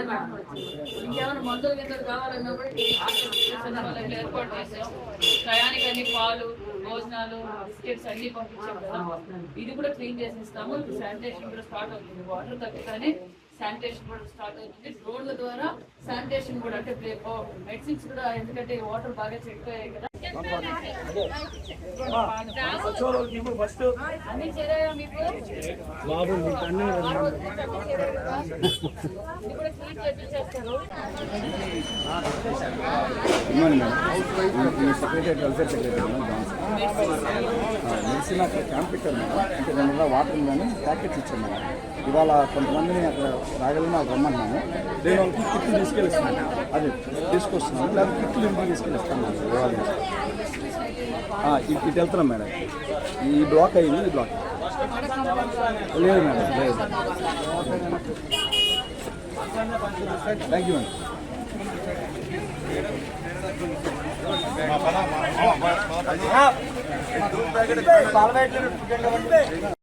ఇంకేమైనా మందులు గిందులు కావాలన్నా కూడా వాళ్ళకి ఏర్పాటు చేసాం టయానికి అన్ని పాలు భోజనాలు బిస్కెట్స్ అన్ని పంపించాం కదా ఇది కూడా క్లీన్ చేసి ఇస్తాము శానిటేషన్ కూడా స్టార్ట్ అవుతుంది వాటర్ తగ్గుతానే శానిటేషన్ కూడా స్టార్ట్ అవుతుంది రోడ్ల ద్వారా శానిటేషన్ కూడా అంటే మెడిసిన్స్ కూడా ఎందుకంటే వాటర్ బాగా చెక్ అయ్యాయి కదా. బాబు సెక్రటరీ వెల్ఫేర్ సెక్రటరీ మెడిసిన్ అక్కడ క్యాంప్ పెట్టారు మేడం అంటే దానివల్ల వాటర్ ఉందని ప్యాకెట్స్ ఇచ్చాను మేడం ఇవాళ కొంతమందిని అక్కడ రాగలను నాకు రమ్మన్నాను నేను వాళ్ళకి కిట్లు తీసుకెళ్ళిస్తున్నాను అది తీసుకొస్తున్నాను. లేదా కిట్లు ఇంటికి తీసుకెళ్ళిస్తాను మేడం ఇవాళ. ఇటు వెళ్తున్నాం మేడం. ఈ బ్లాక్ అయింది ఈ బ్లాక్. లేదు మేడం లేదు. థ్యాంక్ యూ మేడం పాల ప్యాకెట్